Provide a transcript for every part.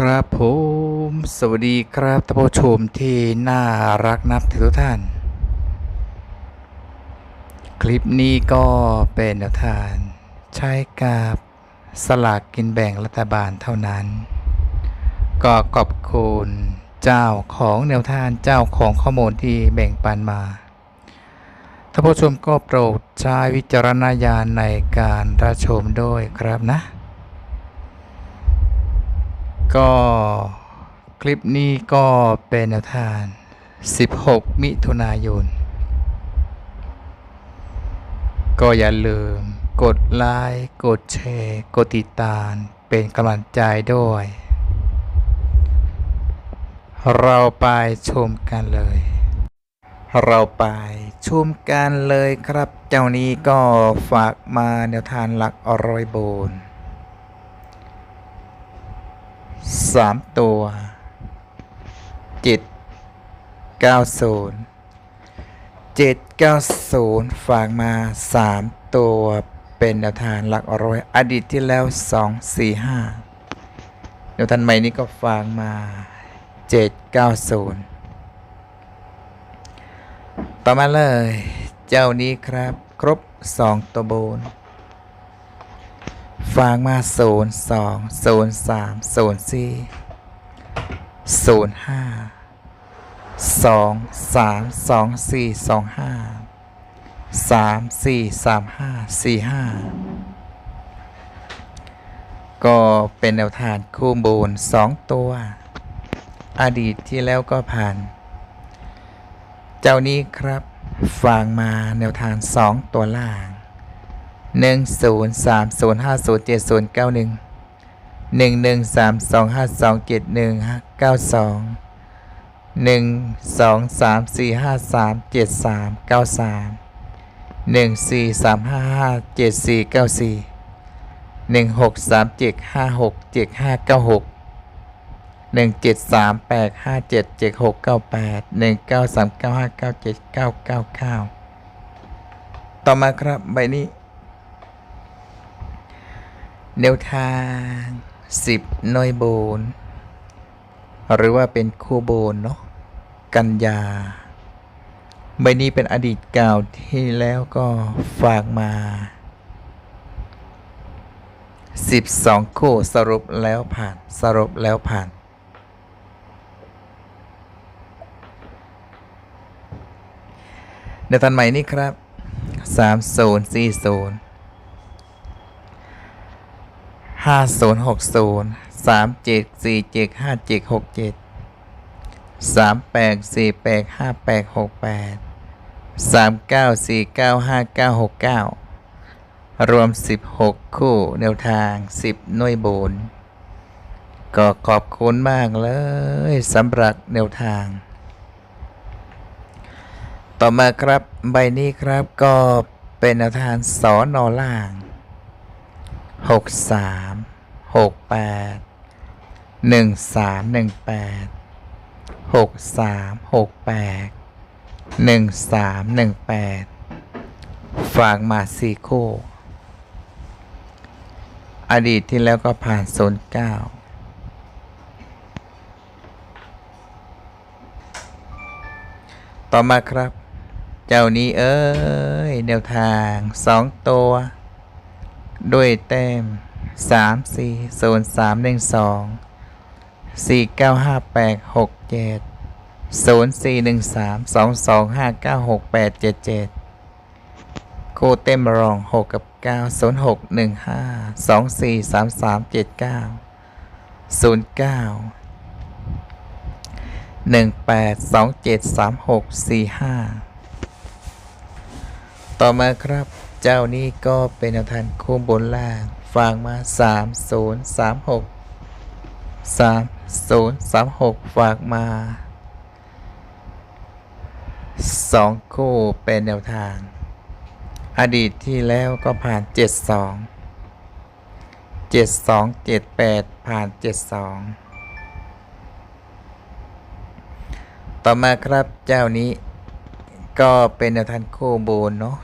ครับผมสวัสดีครับท่านผู้ชมที่น่ารักนับถือทุกท่าน คลิปนี้ก็เป็นแนวทางใช้กับสลากกินแบ่งรัฐบาลเท่านั้น ก็ขอบคุณเจ้าของแนวทางเจ้าของข้อมูลที่แบ่งปันมาท่านผู้ชมก็โปรดใช้วิจารณญาณในการรับชมด้วยครับนะ ก็คลิปนี้ก็เป็นแนวทาง 16 มิถุนายน ก็อย่าลืมกดไลค์ กดแชร์ กดติดตาม เป็นกำลังใจด้วย เราไปชมกันเลย เราไปชมกันเลยครับ เจ้านี้ก็ฝากมาแนวทางหลักอร่อยโบน สามตัวเจ็ดเก้าศูนย์เจ็ดเก้าศูนย์ฝากมาสามตัวเป็นแนวทางหลักร้อยอดีตที่แล้วสองสี่ห้าแนวทางใหม่นี้ก็ฝากมาเจ็ดเก้าศูนย์ต่อมาเลย เจ้านี้ครับ ครบสองตัวบน ฝากมาศูนสองศูนสามศูนสี่ศูนห้าสองสามสองสี่สองห้าสามสี่สามห้าสี่ห้าก็เป็นแนวทางคู่บูนสองตัว อดีตที่แล้วก็ผ่าน เจ้านี้ครับฝากมาแนวทางสองตัวล่าง หนึ่งศูนย์สามศูนย์ห้าศูนย์เจ็ดศูนย์เก้าหนึ่งหนึ่งหนึ่งสามสองห้าสองเจ็ดหนึ่งเก้าสองหนึ่งสองสามสี่ห้าสามเจ็ดสามเก้าสามหนึ่งสี่สามห้าห้าเจ็ดสี่เก้าสี่หนึ่งหกสามเจ็ดห้าหกเจ็ดห้าเก้าหกหนึ่งเจ็ดสามแปดห้าเจ็ดเจ็ดหกเก้าแปดหนึ่งเก้าสามเก้าห้าเก้าเจ็ดเก้าเก้าเก้าต่อมาครับใบนี้ แนวทางสิบน้อยโบน หรือว่าเป็นคู่โบนเนาะกันยา ใบนี้เป็นอดีตเก่าที่แล้วก็ฝากมา 12 คู่สรุปแล้วผ่านสรุปแล้วผ่านในทันใหม่นี้ครับ 3040 ห้าศูนย์หกศูนย์สามเจ็ดสี่เจ็ดห้าเจ็ดหกเจ็ดสามแปดสี่แปดห้าแปดหกแปดสามเก้าสี่เก้าห้าเก้าหกเก้ารวมสิบหกคู่แนวทางสิบหน่วยบุญก็ขอบคุณมากเลยสำหรับแนวทาง ต่อมาครับใบนี้ครับก็เป็นแนวทางสอนอล่าง หกสามหกแปดหนึ่งสามหนึ่งแปดหกสามหกแปดหนึ่งสามหนึ่งแปดฝากมาสี่คู่ อดีตที่แล้วก็ผ่านศูนย์เก้าต่อมาครับ เจ้านี้เอ้ยแนวทางสองตัว ด้วยแต้มสามสี่ศูนย์สามหนึ่งสองสี่เก้าห้าแปดหกเจ็ดศูนย์สี่หนึ่งสามสองสองห้าเก้าหกแปดเจ็ดเจ็ดโคเต็มรองหกกับเก้าศูนย์หกหนึ่งห้าสองสี่สามสามเจ็ดเก้าศูนย์เก้าหนึ่งแปดสองเจ็ดสามหกสี่ห้าต่อมาครับ เจ้านี้ก็เป็นแนวทางคู่บนล่างฝากมา 3 0 3 6 3 0 3 6 ฝากมา 2 คู่เป็นแนวทาง อดีตที่แล้วก็ผ่าน 72 72 78 ผ่าน 72 ต่อมาครับเจ้านี้ก็เป็นแนวทางคู่บูนเนาะ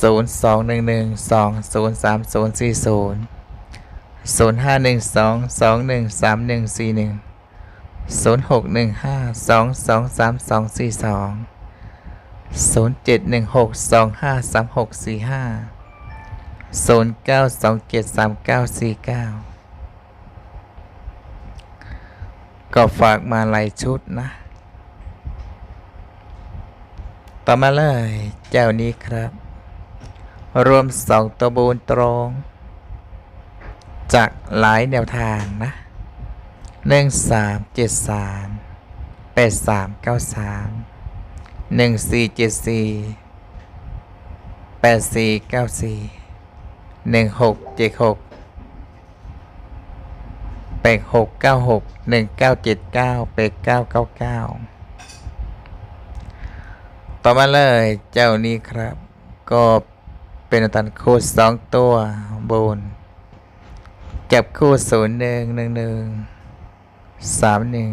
ศูนย์สองหนึ่งหนึ่งสองศูนย์สามศูนย์สี่ศูนย์ศูนย์ห้าหนึ่งสองสองหนึ่งสามหนึ่งสี่หนึ่งศูนย์หกหนึ่งห้าสองสองสามสองสี่สองศูนย์เจ็ดหนึ่งหกสองห้าสามหกสี่ห้าศูนย์เก้าสองเจ็ดสามเก้าสี่เก้าก็ฝากมาหลายชุดนะ ต่อมาเลย เจ้านี้ครับ รวมสองตัวบูนตรง จากหลายแนวทางนะหนึ่งสามเจ็ดสามแปดสามเก้าสามหนึ่งสี่เจ็ดสี่แปดสี่เก้าสี่หนึ่งหกเจ็ดหกแปดหกเก้าหกหนึ่งเก้าเจ็ดเก้าแปดเก้าเก้าเก้าต่อมาเลยเจ้านี้ครับ ก็ เป็นตันค้ดสองตัวบนจับคู่ศูนย์หนึ่งหนึ่งหนึ่งสามหนึ่ง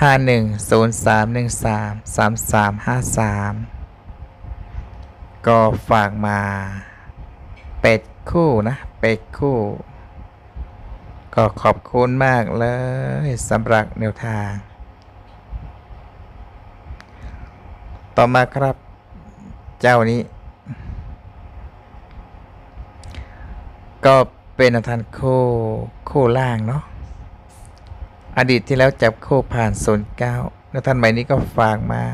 ห้าหนึ่งศูนย์สามหนึ่งสามสามสามห้าสามก็ฝากมา เป็ดคู่นะ เป็ดคู่ ก็ขอบคุณมากเลยสำหรับแนวทาง ต่อมาครับ จ้านี้ ก็เป็นอาทานคู่คู่ล่างเนาะอดีตที่แล้วจับโคผ่านศูนเก้าแล้วท่านใหม่นี้ก็ฝากมา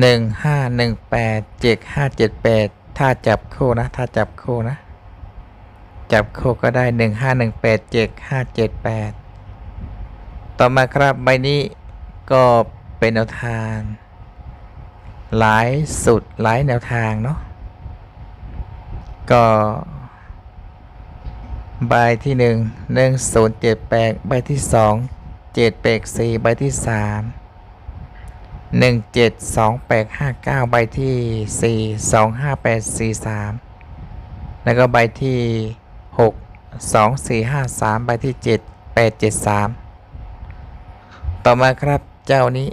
หนึ่งห้าหนึ่งแปดเจ็ดห้าเจ็ดแปดถ้าจับโคนะ ถ้าจับโคนะ จับโคก็ได้หนึ่งห้าหนึ่งแปดเจ็ดห้าเจ็ดแปดต่อมาครับใบนี้ก็ เป็นแนวทาง หลายสุดหลายแนวทางเนาะก็ใบที่หนึ่งหนึ่งศูนย์เจ็ดแปดใบที่สองเจ็ดแปดสี่ใบที่สามหนึ่งเจ็ดสองแปดห้าเก้าใบที่สี่สองห้าแปดสี่สามแล้วก็ใบที่หกสองสี่ห้าสามใบที่เจ็ดแปดเจ็ดสามต่อมาครับเจ้านี้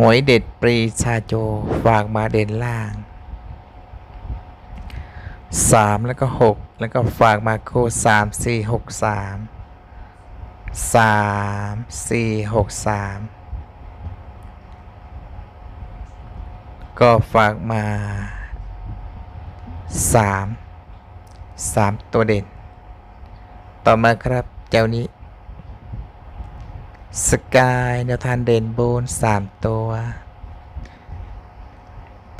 หวยเด็ดปรีชาโจฝากมาเด่นล่างสามแล้วก็หกแล้วก็ฝากมาโคสามสี่หกสามสามสี่หกสามก็ฝากมาสามสามตัวเด่น ต่อมาครับเจ้านี้ สกายแนวทานเด่นโบนสามตัว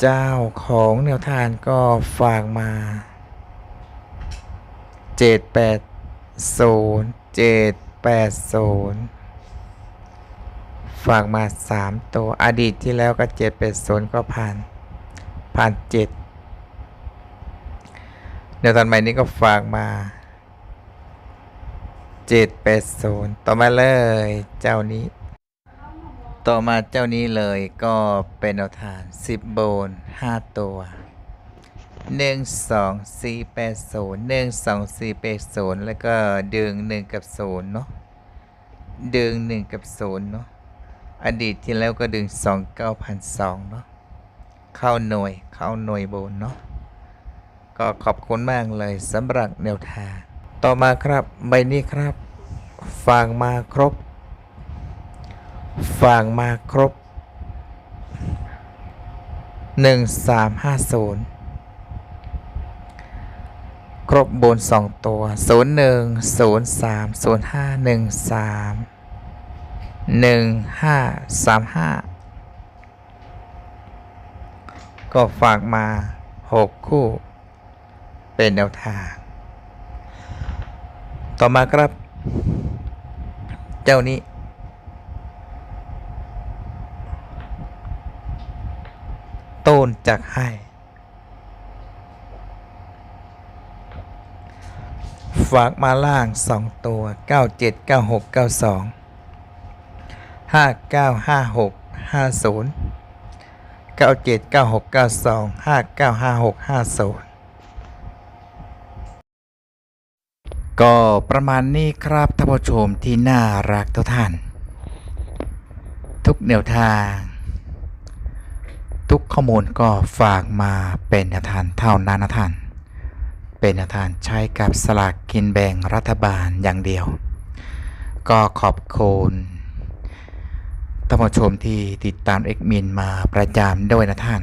เจ้าของแนวทานก็ฝากมาเจ็ดแปดศูนย์เจ็ดแปดศูนย์ฝากมาสามตัวอดีตที่แล้วก็เจ็ดแปดศูนย์ก็ผ่าน ผ่านเจ็ดแนวทานใหม่นี้ก็ฝากมา เจ็ดแปดศูนย์ต่อมาเลยเจ้านี้ ต่อมาเจ้านี้เลยก็เป็นแนวทางสิบโบนห้าตัวหนึ่งสองสี่แปดศูนย์หนึ่งสองสี่แปดศูนย์แล้วก็ดึงหนึ่งกับศูนย์เนาะดึงหนึ่งกับศูนย์เนาะอดีตที่แล้วก็ดึงสองเก้าพันสองเนาะเข้าหน่วยเข้าหน่วยโบนเนาะก็ขอบคุณมากเลยสำหรับแนวทาง ต่อมาครับใบนี้ครับฝากมาครบฝากมาครบหนึ่งสามห้าศูนย์ครบบนสองตัวศูนย์หนึ่งศูนย์สามศูนย์ห้าหนึ่งสามหนึ่งห้าสามห้าก็ฝากมาหกคู่ เป็นแนวทาง ต่อมาครับ เจ้านี้ต้นจากให้ฝากมาล่างสองตัว 97 96 92 59 56 50 97 96 92 59 56 50 ก็ประมาณนี้ครับท่านผู้ชมที่น่ารักทุกท่าน ทุกแนวทาง ทุกข้อมูลก็ฝากมาเป็นแนวทางเท่านั้นนะท่าน เป็นแนวทางใช้กับสลากกินแบ่งรัฐบาลอย่างเดียว ก็ขอบคุณท่านผู้ชมที่ติดตามเอ็กมินมาประจำด้วยนะท่าน